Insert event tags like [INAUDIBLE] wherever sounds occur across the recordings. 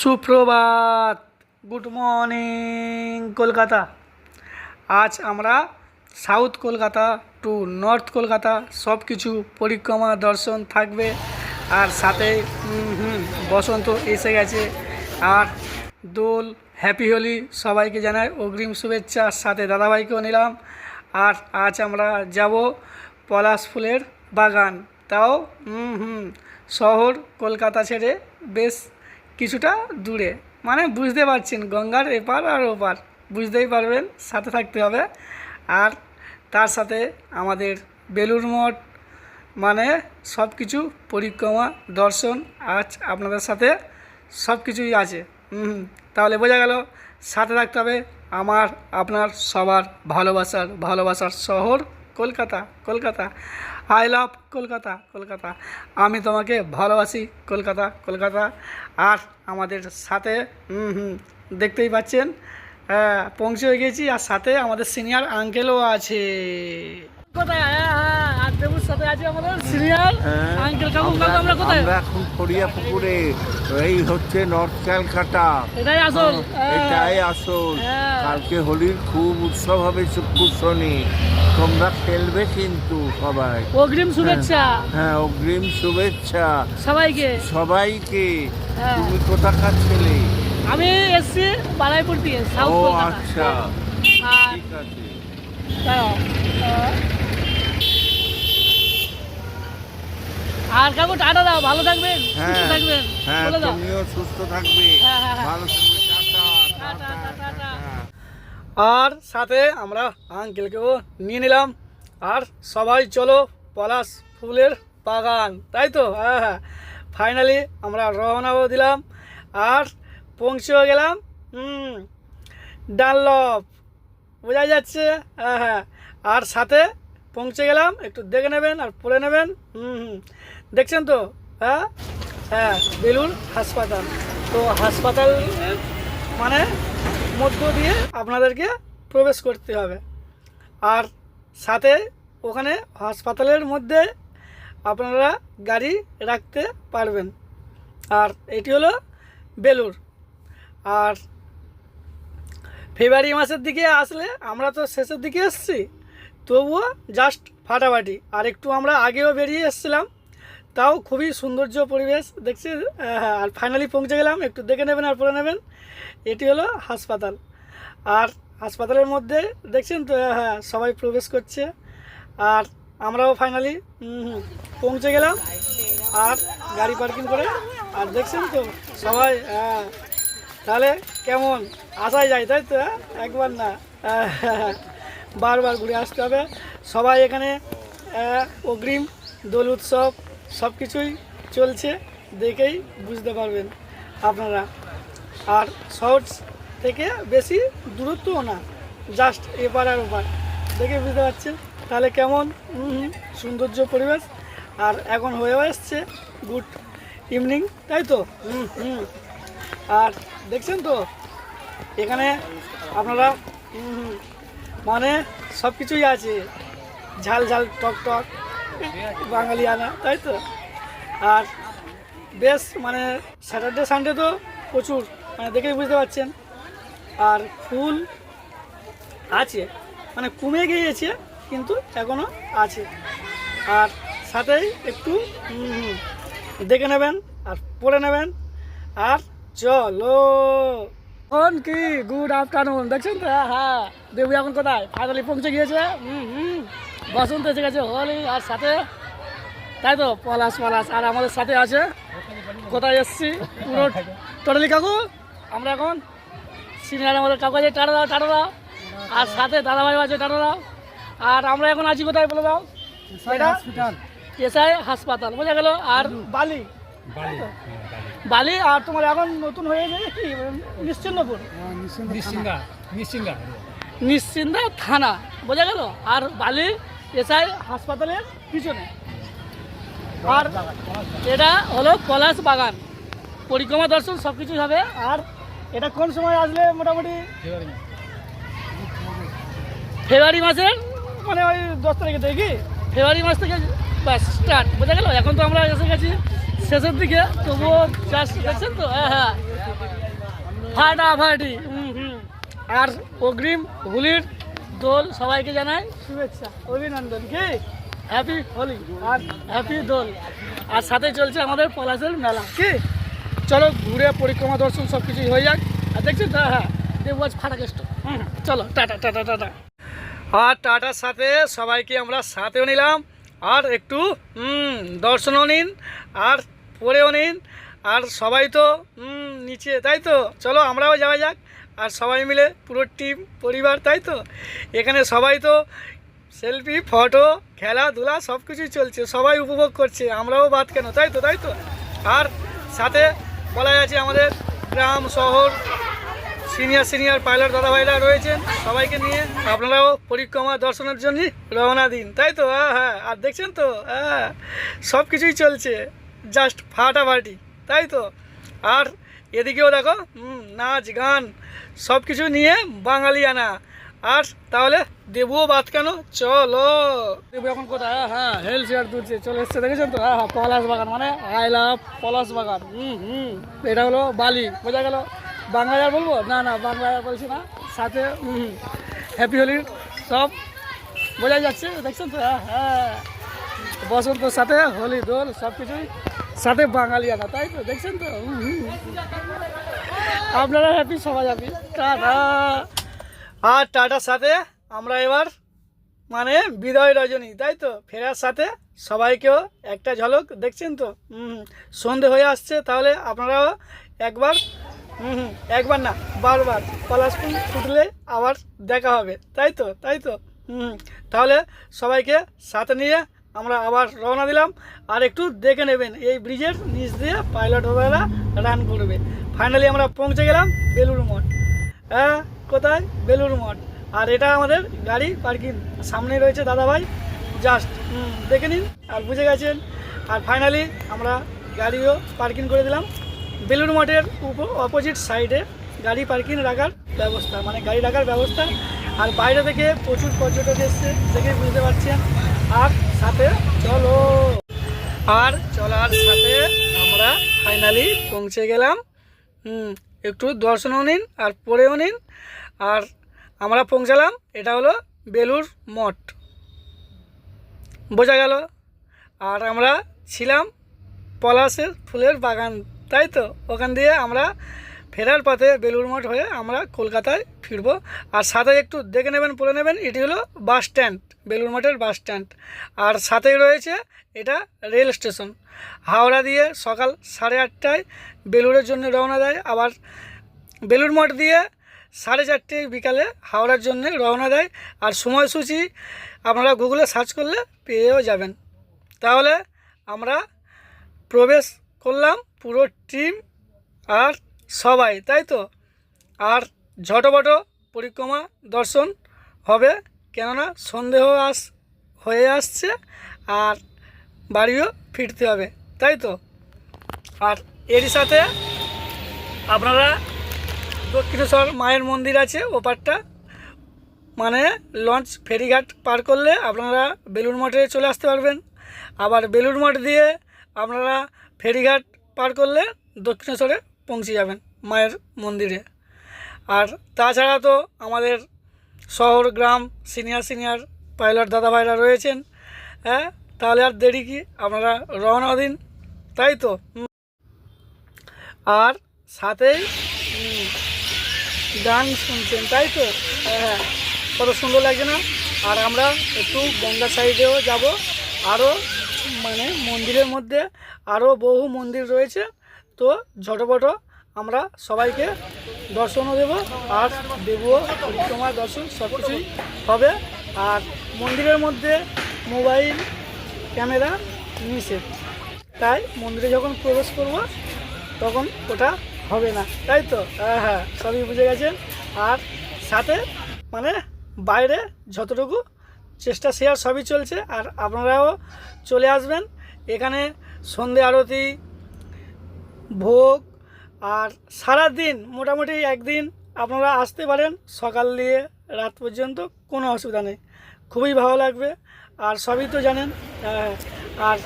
সুপ্রভাত। Good morning Kolkata. আজ আমরা south Kolkata to north Kolkata সব কিছু পরিক্রমা, দর্শন থাকবে। আর সাথে বসন্ত এসে গেছে। আর দোল হ্যাপি হোলি সবাইকে জানাই, অগ্রিম শুভেচ্ছা। সাথে দাদাভাইকেও নিলাম। আর আজ আমরা যাব পলাশ ফুলের বাগান। তাও হুম, শহর কলকাতা ছেড়ে বেশ কিছুটা দূরে। মানে বুঝতে পারছেন, গঙ্গার এপার আর ওপার। বুঝতেই পারবেন, সাথে থাকতে হবে। আর তার সাথে আমাদের বেলুর মঠ মানে সব কিছু পরিক্রমা, দর্শন, আজ আপনাদের সাথে সব কিছুই আছে। হুম তাহলে বোঝা গেল, সাথে থাকতে হবে আমার, আপনার সবার ভালোবাসার ভালোবাসার শহর, Kolkata Kolkata. I love, Kolkata Kolkata. আমি তোমাকে ভালোবাসি, কলকাতা কলকাতা। আর আমাদের সাথে, হুম হুম, দেখতেই পাচ্ছেন পৌঁছে গেছি। আর সাথে আমাদের সিনিয়র আঙ্কেলও আছে। হ্যাঁ হ্যাঁ হ্যাঁ, এখন পুকুরে এই হচ্ছে নর্থ ক্যালকাটা। এটাই আসল। এটাই আসল। কালকে হোলির খুব উৎসব হবে শুক্রশনি। তোমরা খেলবে কিন্তু সবাই। অগ্রিম শুভেচ্ছা। হ্যাঁ অগ্রিম শুভেচ্ছা। সবাইকে। সবাইকে। তুমি কোথাকার ছেলে? আমি এসছি বালাইপুর থেকে সাউথ কলকাতা। আচ্ছা। ঠিক আছে। আর কাকু টাটা দাও ভালো থাকবেন সুস্থ হ্যাঁ থাকবেন হ্যাঁ বলে দাও। তুমিও সুস্থ থাকবে। হ্যাঁ, হ্যাঁ। ভালো থাকবে টাটা। টাটা। আর সাথে আমরা আঙ্কেলকেও নিয়ে নিলাম। আর সবাই চলো পলাশ ফুলের বাগান তাই তো? হ্যাঁ হ্যাঁ। ফাইনালি আমরা রওনাও দিলাম। আর পৌঁছেও গেলাম হুম ডানলপ বোঝা যাচ্ছে? হ্যাঁ হ্যাঁ। আর সাথে পৌঁছে গেলাম একটু দেখে নেবেন আর পড়ে নেবেন হুম হুম। দেখছেন তো? হ্যাঁ? হ্যাঁ বেলুর হাসপাতাল। তো হাসপাতাল মানে মধ্য দিয়ে আপনাদেরকে প্রবেশ করতে হবে। আর সাথে ওখানে হাসপাতালের মধ্যে আপনারা গাড়ি রাখতে পারবেন। আর এটি হলো বেলুর আর ফেব্রুয়ারি মাসের দিকে আসলে আমরা তো শেষের দিকে এসেছি, তবুও জাস্ট ফাটাফাটি। আর একটু আমরা আগেও বেরিয়ে এসেছিলাম। তাও খুবই সৌন্দর্য পরিবেশ দেখছি হ্যাঁ আর ফাইনালি পৌঁছে গেলাম একটু দেখে নেবেন আর পড়ে নেবেন। এটি হলো হাসপাতাল। আর হাসপাতালের মধ্যে দেখছেন তো হ্যাঁ সবাই প্রবেশ করছে। আর আমরাও ফাইনালি পৌঁছে গেলাম। আর গাড়ি পার্কিং করে আর দেখছেন তো সবাই হ্যাঁ তাহলে কেমন? আসাই যায় তাই তো হ্যাঁ? একবার না হ্যাঁ, বারবার ঘুরে আসতে হবে। সবাই এখানে অগ্রিম দোল উৎসব সব কিছুই চলছে দেখেই বুঝতে পারবেন আপনারা। আর শহর থেকে বেশি দূরত্বও না জাস্ট এপার আর ওপার। দেখে বুঝতে পারছেন? তাহলে কেমন? সৌন্দর্য পরিবেশ। আর এখন হয়েও এসছে গুড ইভিনিং তাই তো? হুম। আর দেখছেন তো? এখানে আপনারা মানে সব কিছুই আছে। ঝাল ঝাল, টক টক। বাঙালি আনা তাই তো? আর বেশ মানে স্যাটারডে সানডে তো প্রচুর মানে দেখেই বুঝতে পারছেন। আর ফুল আছে মানে কমে গিয়েছে কিন্তু এখনও আছে। আর সাথেই একটু দেখে নেবেন আর পড়ে নেবেন। আর চলো। এখন কি গুড আফটারনুন দেখছেন তো? হ্যাঁ, হ্যাঁ। দেবু এখন কোথায়? ফাইনালি পৌঁছে গিয়েছে? হুম হুম। বসন্ত এসে গেছে হোলি আর সাথে তাই তো পলাশ পলাশ আর আমাদের সাথে আছে কোথায় এসছি? পুরো টোটালি কাকু? আমরা এখন সিনিয়র আমাদের কাকু আছে টাটা দাও টাটা দাও। আর সাথে দাদাভাই আছে টাটা দাও। আর আমরা এখন আছি কোথায় বলে দাও? এটা এসআই হাসপাতাল বোঝা গেল। আর বালি। বালি আর তোমার এখন নতুন হয়ে গেছে কি? নিশ্চিন্দপুর। নিশ্চিন্দা থানা বোঝা গেল। আর বালি এসআই হাসপাতালের পিছনে। আর এটা হলো পলাশ বাগান। পরিক্রমা দর্শন সব কিছুই হবে। আর এটা কোন সময় আসলে মোটামুটি? ফেব্রুয়ারি মাসের? মানে ওই দশ তারিখে দেখি ফেব্রুয়ারি মাস থেকে বাস স্টার্ট বোঝা গেল? এখন তো আমরা এসে গেছি শেষের দিকে। তবুও চাষ দেখছেন তো? হ্যাঁ হ্যাঁ। ফাটাফাটি। হুম হুম। আর অগ্রিম হোলির দোল সবাইকে জানাই। শুভেচ্ছা অভিনন্দন কি? হ্যাপি হোলি আর হ্যাপি দোল। আর সাথে চলছে আমাদের পলাশের মেলা। কি? চলো ঘুরে পরিক্রমা দর্শন সব কিছুই হয়ে যাক। আর দেখছেন তো হ্যাঁ দেবু আজ ফাটা কেষ্ট হুম। চলো টাটা টাটা টাটা। আর টাটার সাথে সবাইকে আমরা সাথেও নিলাম। আর একটু দর্শনও নিন আর পড়েও নিন। আর সবাই তো নিচে তাই তো? চলো আমরাও যাওয়া যাক। আর সবাই মিলে পুরো টিম পরিবার, তাই তো? এখানে সবাই তো সেলফি ফটো খেলাধুলা সব কিছুই চলছে, সবাই উপভোগ করছে, আমরাও বাদ কেন, তাই তো তাই তো? আর সাথে বলা যাচ্ছে আমাদের গ্রাম, শহর সিনিয়র সিনিয়র পাইলট দাদাভাইরা রয়েছেন, সবাইকে নিয়ে আপনারাও পরিক্রমা দর্শনের জন্য রওনা দিন, তাই তো? হ্যাঁ হ্যাঁ আর দেখছেন তো? হ্যাঁ সব কিছুই চলছে জাস্ট ফাটাফাটি, তাই তো? আর এদিকেও দেখো নাচ, গান সব কিছু নিয়ে বাঙালি আনা। আর তাহলে দেবুও বাদ কেন? চলো। দেবু এখন কোথায়? হ্যাঁ, হ্যাঁ হেল চেয়ার তুলছে। চলে এসছে দেখেছেন তো? হ্যাঁ হ্যাঁ পলাশ বাগান মানে আই লাভ পলাশ বাগান। হুম হুম এটা হলো বালি। বোঝা গেল? বাংলায় বলব? না না বাংলায় বলছি না। সাথে হুম হ্যাপি হোলি সব। বোঝা যাচ্ছে দেখছেন তো? হ্যাঁ হ্যাঁ। বসন্তর সাথে হোলি দোল সব কিছুই সাথে বাঙালিয়ানা তাই তো? দেখছেন তো। আপনারা হ্যাপি সবাই হ্যাপি টাটা। আর টাটার সাথে আমরা এবার মানে বিদায় রজনী, তাই তো? ফেরার সাথে সবাইকেও একটা ঝলক, দেখছেন তো? হুম সন্ধে হয়ে আসছে, তাহলে আপনারাও একবার, হুম একবার না, বারবার পলাশ ফুল ফুটলে আবার দেখা হবে, তাই তো? তাই তো? হুম। তাহলে সবাইকে সাথে নিয়ে আমরা আবার রওনা দিলাম। আর একটু দেখে নেবেন, এই ব্রিজের নিচ দিয়ে পাইলট ওবেলা রান করবে। ফাইনালি আমরা পৌঁছে গেলাম বেলুর মঠ। হ্যাঁ কোথায়? বেলুর মঠ। আর এটা আমাদের গাড়ি পার্কিং। সামনে রয়েছে দাদাভাই জাস্ট দেখে নিন। আর বুঝে গেছেন। আর ফাইনালি আমরা গাড়িও পার্কিং করে দিলাম। বেলুর মঠের অপোজিট সাইডে গাড়ি পার্কিং রাখার ব্যবস্থা মানে গাড়ি রাখার ব্যবস্থা। আর বাইরে থেকে প্রচুর পর্যটক এসছে, দেখে বুঝতে পারছেন। আর সাথে চলো। আর চলার সাথে আমরা ফাইনালি পৌঁছে গেলাম। একটু দর্শনও নিন আর পড়েও নিন। আর আমরা পৌঁছালাম, এটা হলো বেলুর মঠ। বোঝা গেল। আর আমরা ছিলাম পলাশের ফুলের বাগান, তাই তো? ওখান দিয়ে আমরা ফেরার পথে বেলুর মঠ হয়ে আমরা কলকাতায় ফিরবো। আর সাথে একটু দেখে নেবেন, পড়ে নেবেন, এটি হলো বাস স্ট্যান্ড। বেলুর মঠের বাস স্ট্যান্ড। আর সাথেই রয়েছে এটা রেল স্টেশন। হাওড়া দিয়ে সকাল সাড়ে আটটায় বেলুরের জন্য রওনা দেয়। আবার বেলুর মঠ দিয়ে সাড়ে চারটে বিকালে হাওড়ার জন্য রওনা দেয়। আর সময়সূচি আপনারা গুগলে সার্চ করলে পেয়েও যাবেন। তাহলে আমরা প্রবেশ করলাম পুরো টিম আর সবাই, তাই তো? আর ঝটপট পরিক্রমা দর্শন হবে। কেননা সন্দেহ আস, হয়ে আসছে আর বাড়িও ফিরতে হবে, তাই তো? আর এরই সাথে আপনারা দক্ষিণেশ্বর মায়ের মন্দির আছে, ওপারটা মানে লঞ্চ ফেরিঘাট পার করলে আপনারা বেলুর মঠে চলে আসতে পারবেন। আবার বেলুর মঠ দিয়ে আপনারা ফেরিঘাট পার করলে দক্ষিণেশ্বরে পৌঁছে যাবেন মায়ের মন্দিরে। আর তাছাড়া তো আমাদের শহর, গ্রাম সিনিয়র সিনিয়র পাইলট দাদাভাইরা রয়েছেন। হ্যাঁ তাহলে আর দেরি কি? আপনারা রওনা দিন। তাই তো? আর সাথেই গান শুনছেন, তাই তো? হ্যাঁ কত সুন্দর লাগছে না? আর আমরা একটু গঙ্গা সাইডেও যাব। আরও মানে মন্দিরের মধ্যে আরও বহু মন্দির রয়েছে। তো ঝটপট আমরা সবাইকে দর্শনও দেব আর দেবও পরিক্রমা দর্শন, সব কিছুই হবে। আর মন্দিরের মধ্যে মোবাইল, ক্যামেরা নিষেধ তাই মন্দিরে যখন প্রবেশ করব, তখন ওটা হবে না। তাই তো? হ্যাঁ হ্যাঁ সবই বুঝে গেছেন? আর সাথে মানে বাইরে যতটুকু চেষ্টা শেয়ার সবই চলছে। আর আপনারাও চলে আসবেন। এখানে সন্ধে আরতি, ভোগ আর সারা দিন মোটামুটি একদিন আপনারা আসতে পারেন সকাল দিয়ে রাত পর্যন্ত, কোনো অসুবিধা নেই। খুবই ভালো লাগবে। আর সবই তো জানেন আর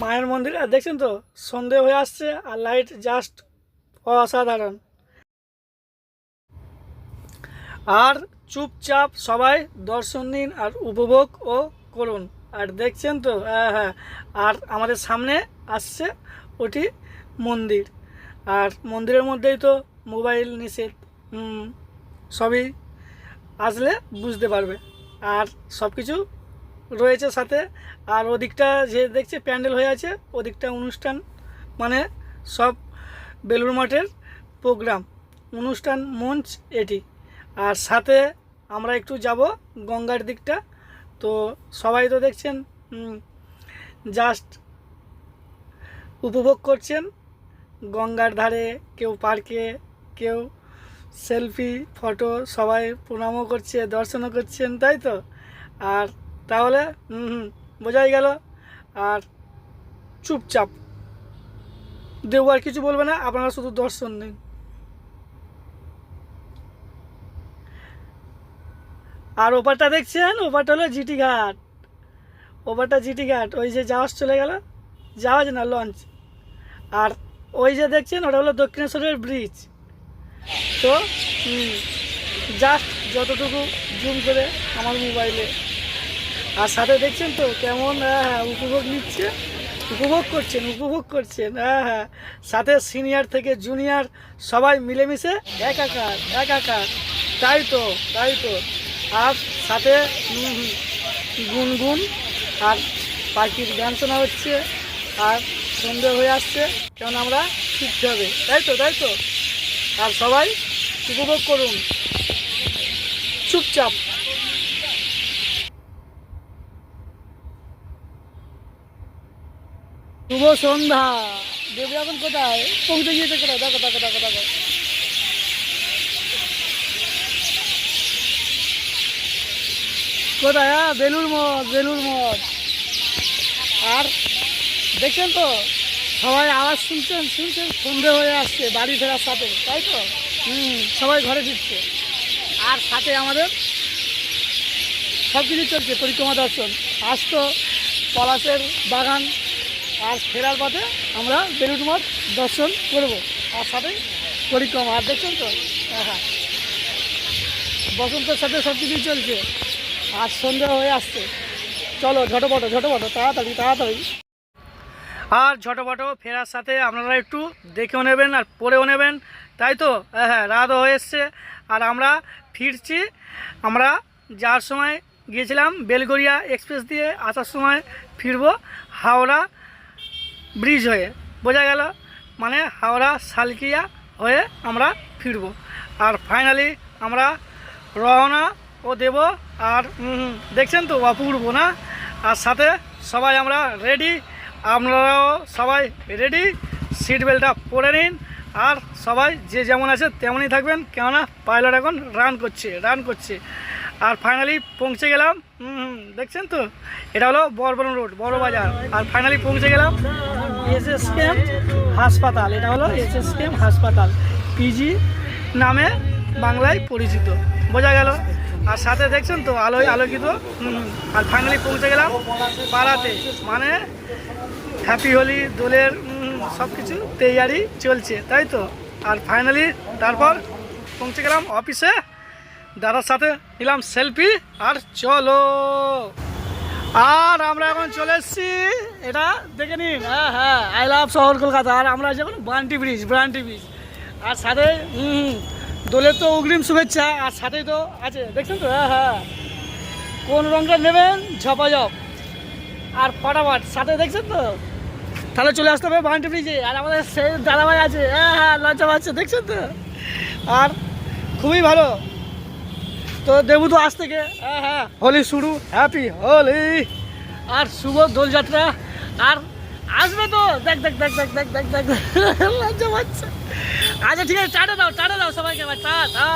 মায়ের মন্দির, আর দেখছেন তো, সন্ধে হয়ে আসছে, আর লাইট জাস্ট অসাধারণ। আর চুপচাপ সবাই দর্শন নিন আর উপভোগ ও করুন। আর দেখছেন তো হ্যাঁ হ্যাঁ আর আমাদের সামনে আসছে ওটি মন্দির। আর মন্দিরের মধ্যেই তো মোবাইল, নিষেধ সবই আসলে বুঝতে পারবে। আর সব কিছু রয়েছে সাথে। আর ওদিকটা যে দেখছে প্যান্ডেল হয়ে আছে, ওদিকটা অনুষ্ঠান মানে সব বেলুর মঠের প্রোগ্রাম, অনুষ্ঠান, মঞ্চ এটি। আর সাথে আমরা একটু যাব গঙ্গার দিকটা। তো সবাই তো দেখছেন জাস্ট উপভোগ করছেন। গঙ্গার ধারে কেউ পার্কে, কেউ সেলফি, ফটো, সবাই প্রণামও করছে, দর্শনও করছেন, তাই তো? আর তাহলে, হুম হুম, বোঝাই গেল। আর চুপচাপ। দেবু আর কিছু বলবে না, আপনারা শুধু দর্শন নিন। আর ওপারটা দেখছেন? ওপারটা হলো জিটি ঘাট। ওপারটা জিটি ঘাট, ওই যে জাহাজ চলে গেল। জাহাজ না, লঞ্চ। আর ওই যে দেখছেন, ওটা হলো দক্ষিণেশ্বরের ব্রিজ তো জাস্ট যতটুকু জুম করে আমার মোবাইলে আর সাথে দেখছেন তো, কেমন হ্যাঁ হ্যাঁ উপভোগ নিচ্ছে, উপভোগ করছেন উপভোগ করছেন হ্যাঁ হ্যাঁ। সাথে সিনিয়র থেকে জুনিয়র সবাই মিলেমিশে একাকার একাকার। তাই তো তাই তো। আর সাথে গুনগুন, আর পাখির গান শোনা হচ্ছে, আর সন্ধে হয়ে আসছে কেমন আমরা শিখতে হবে তাই তো তাই তো? আর সবাই উপভোগ করুন। চুপচাপ। শুভ সন্ধ্যা। দেবী এখন কোথায়? পৌঁছে গিয়েছে কোথায়? দেখো দেখো দেখো দেখো। কোথায়? বেলুর মঠ বেলুর মঠ। আর দেখছেন তো? সবাই আওয়াজ শুনছেন শুনছেন সন্ধে হয়ে আসছে, বাড়ি ফেরার সাথে, তাই তো? হুম, সবাই ঘরে ফিরছে আর সাথে আমাদের সব কিছু চলছে, পরিক্রমা দর্শন। আজ তো পলাশের বাগান, আর ফেরার পথে আমরা বেলুট মঠ দর্শন করব, আর সাথে পরিক্রমা। আর দেখছেন তো? হ্যাঁ হ্যাঁ। বসন্তের সাথে সব কিছুই চলছে, আর সন্ধ্যা হয়ে আসছে। চলো, ঝটপট ঝটপট, তাড়াতাড়ি তাড়াতাড়ি। আর ঝটপট ফেরার সাথে আপনারা একটু দেখেও নেবেন আর পড়েও নেবেন। তাই তো? হ্যাঁ হ্যাঁ রাতও হয়ে এসছে। আর আমরা ফিরছি, আমরা যাওয়ার সময় গিয়েছিলাম বেলগড়িয়া এক্সপ্রেস দিয়ে আসার সময় ফিরবো হাওড়া ব্রিজ হয়ে। বোঝা গেল? মানে হাওড়া সালকিয়া হয়ে আমরা ফিরবো। আর ফাইনালি আমরা রওনা ও দেব আর দেখছেন তো? অপূর্ব, না? আর সাথে সবাই আমরা রেডি। আপনারাও সবাই রেডি সিট বেল্টটা পরে নিন। আর সবাই যে যেমন আছে তেমনই থাকবেন, কেননা পাইলট এখন রান করছে রান করছে। আর ফাইনালি পৌঁছে গেলাম দেখছেন তো? এটা হলো বরবরম রোড বড় বাজার। আর ফাইনালি পৌঁছে গেলাম এস কেম হাসপাতাল। এটা হলো এস কেম হাসপাতাল। পিজি নামে বাংলায় পরিচিত। বোঝা গেল? আর সাথে দেখছেন তো, আলোয় আলোকিত। আর ফাইনালি পৌঁছে গেলাম পাড়াতে। মানে হ্যাপি হোলি দোলের সব কিছু তৈয়ারি চলছে, তাই তো? আর ফাইনালি তারপর পৌঁছে গেলাম অফিসে দাদার সাথে নিলাম সেলফি আর চলো। আর আমরা এখন চলে এসেছি, এটা দেখে নিন হ্যাঁ হ্যাঁ আই লাভ শহর কলকাতা, আর আমরা যখন বান্টি ব্রিজ ব্রান্টি ব্রিজ আর সাথে হুম দোলের তো অগ্রিম শুভেচ্ছা, আর সাথেই তো আছে, দেখছেন তো? হ্যাঁ হ্যাঁ। কোন রঙটা নেবেন? ঝপাঝপ। আর ফটাফট, সাথে দেখছেন তো? তাহলে চলে আসতে হবে বান্টি ব্রিজে আর আমাদের সেই দাদাভাই আছে। হ্যাঁ হ্যাঁ লজ্জা পাচ্ছে, দেখছেন তো? আর খুবই ভালো। তো দেবু তো আজ থেকে হ্যাঁ হ্যাঁ হোলি শুরু। হ্যাপি হোলি আর শুভ দোলযাত্রা। আর আসবে তো। দেখ দেখ দেখ দেখ দেখ দেখ দেখ। [LAUGHS] লজ্জা পাচ্ছে। আচ্ছা ঠিক আছে টাটা দাও টাটা দাও সবাইকে এবার। টাটা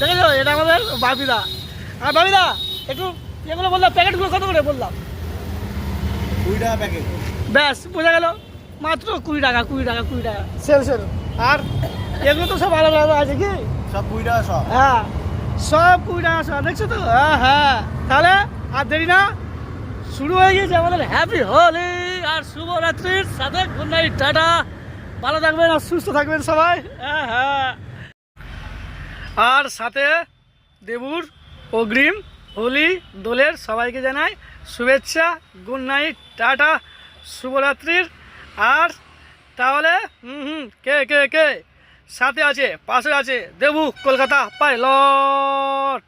দেখেছ এটা আমাদের বাপিদা আর বাপিদা একটু এগুলো বললাম, প্যাকেটগুলো কত করে বললাম? কুড়ি প্যাকেট। ব্যাস বোঝা গেল। মাত্র কুড়ি টাকা কুড়ি টাকা কুড়ি টাকা। Sell sell. আর এগুলো তো সব আলাদা আলাদা আছে কি? সব কুড়ি টাকা সব। হ্যাঁ সব কুড়ি টাকা সব। দেখছ তো? হ্যাঁ হ্যাঁ। তাহলে আর দেরি না শুরু হয়ে গিয়েছে আমাদের হ্যাপি হোলি আর শুভরাত্রির সাথে গুড নাইট টাটা। ভালো থাকবেন আর সুস্থ থাকবেন সবাই। হ্যাঁ হ্যাঁ। আর সাথে দেবুর অগ্রিম হোলি দোলের সবাইকে জানাই শুভেচ্ছা গুড নাইট টাটা। শুভরাত্রির। আর তাহলে, হুম হুম, কে কে কে? সাথে আছে, পাশে আছে, দেবু, কলকাতা পাইলট।